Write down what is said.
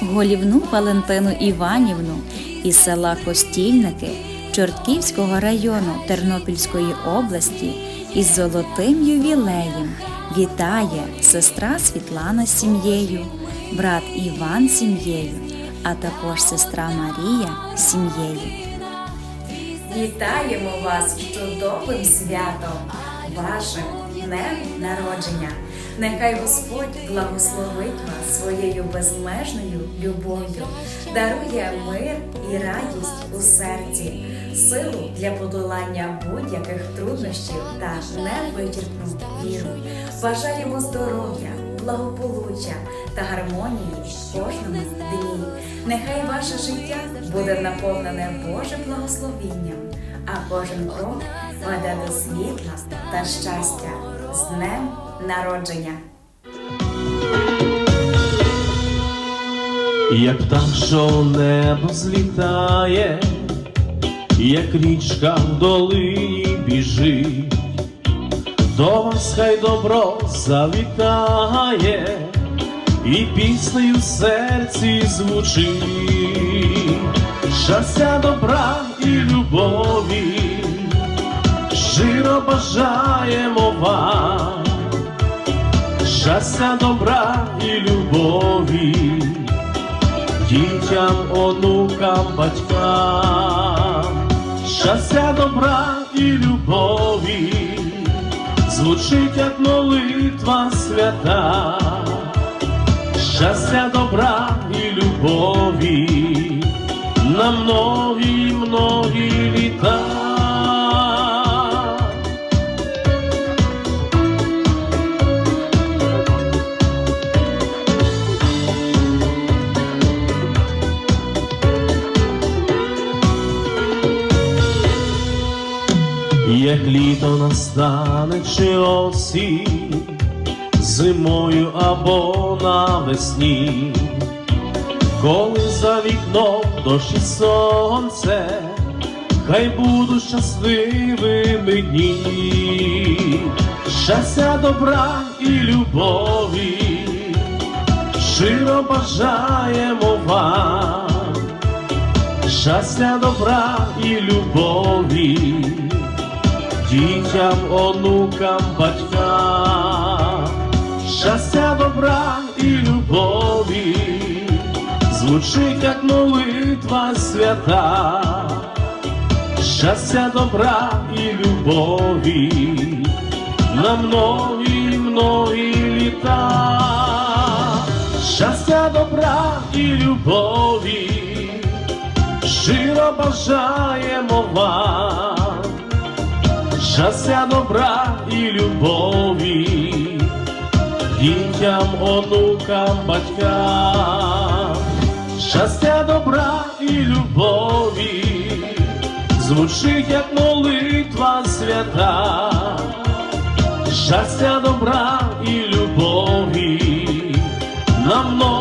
голівну Валентину Іванівну із села Костільники Чортківського району Тернопільської області із золотим ювілеєм вітає сестра Світлана з сім'єю, брат Іван з сім'єю, а також сестра Марія з сім'єю. Вітаємо вас чудовим святом, вашим днем народження. Нехай Господь благословить вас своєю безмежною любов'ю, дарує мир і радість у серці, силу для подолання будь-яких труднощів та невичерпну віру. Бажаємо здоров'я, благополуччя та гармонії в кожному дні. Нехай ваше життя буде наповнене Божим благословінням, а кожен крок веде до світла та щастя з днем народження. Як птах, що небо злітає, як річка в долині біжить, до вас хай добро завітає, і піснею в серці звучить, щастя, добра і любові, щиро бажаємо вам, щастя, добра і любові. Дітям, онукам, батькам, щастя, добра і любові, звучить як молитва свята, щастя, добра і любові, на многі, многі літа. Як літо настане чи осінь, зимою або навесні, коли за вікном дощ і сонце, хай будуть щасливими дні, щастя, добра і любові, щиро бажаємо вам, щастя, добра і любові дітям, онукам, батькам, щастя, добра і любові, звучить як молитва свята, щастя, добра і любові, на многі, многі літа, щастя, добра і любові, щиро бажаємо вам щастя, добра і любові, дітям, онукам, батькам, щастя, добра і любові, звучить як молитва свята, щастя, добра і любові, на мною.